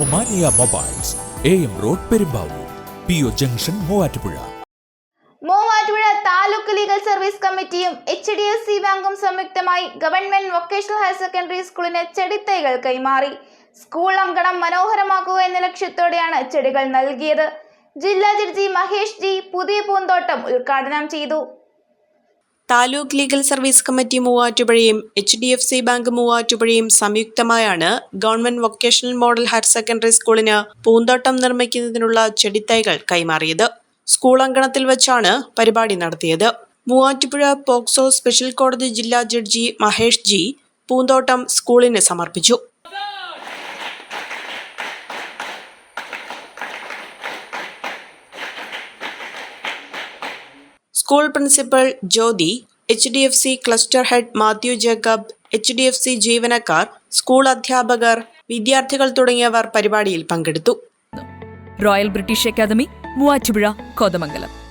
Omania mobiles A M road Perumbavoor P O junction Muvattupuzha. Muvattupuzha taluk legal service കമ്മിറ്റിയും H D F C ബാങ്കും സംയുക്തമായി government vocational higher secondary സ്കൂളിന് ചെടിത്തൈകൾ കൈമാറി. School അങ്കണം മനോഹരമാക്കുക എന്ന ലക്ഷ്യത്തോടെയാണ് ചെടികൾ നൽകിയത്. ജില്ലാ ജഡ്ജി മഹേഷ് ജി പുതിയ പൂന്തോട്ടം ഉദ്ഘാടനം ചെയ്തു. Taluk legal service committee മൂവാറ്റുപുഴയും H D F C bank മൂവാറ്റുപുഴയും സംയുക്തമായാണ് government vocational model higher secondary സ്കൂളിന് പൂന്തോട്ടം നിർമ്മിക്കുന്നതിനുള്ള ചെടിത്തൈകൾ കൈമാറിയത്. സ്കൂൾ അങ്കണത്തിൽ വെച്ചാണ് പരിപാടി നടത്തിയത്. മൂവാറ്റുപുഴ പോക്സോ സ്പെഷ്യൽ കോടതി ജില്ലാ ജഡ്ജി മഹേഷ് ജി പൂന്തോട്ടം സ്കൂളിന് സമർപ്പിച്ചു. School principal Jyothi H D F C cluster head Mathew Jacob H D F C ജീവനക്കാർ സ്കൂൾ അധ്യാപകർ വിദ്യാർത്ഥികൾ തുടങ്ങിയവർ പരിപാടിയിൽ പങ്കെടുത്തു. Royal British academy Muvattupuzha Kothamangalam.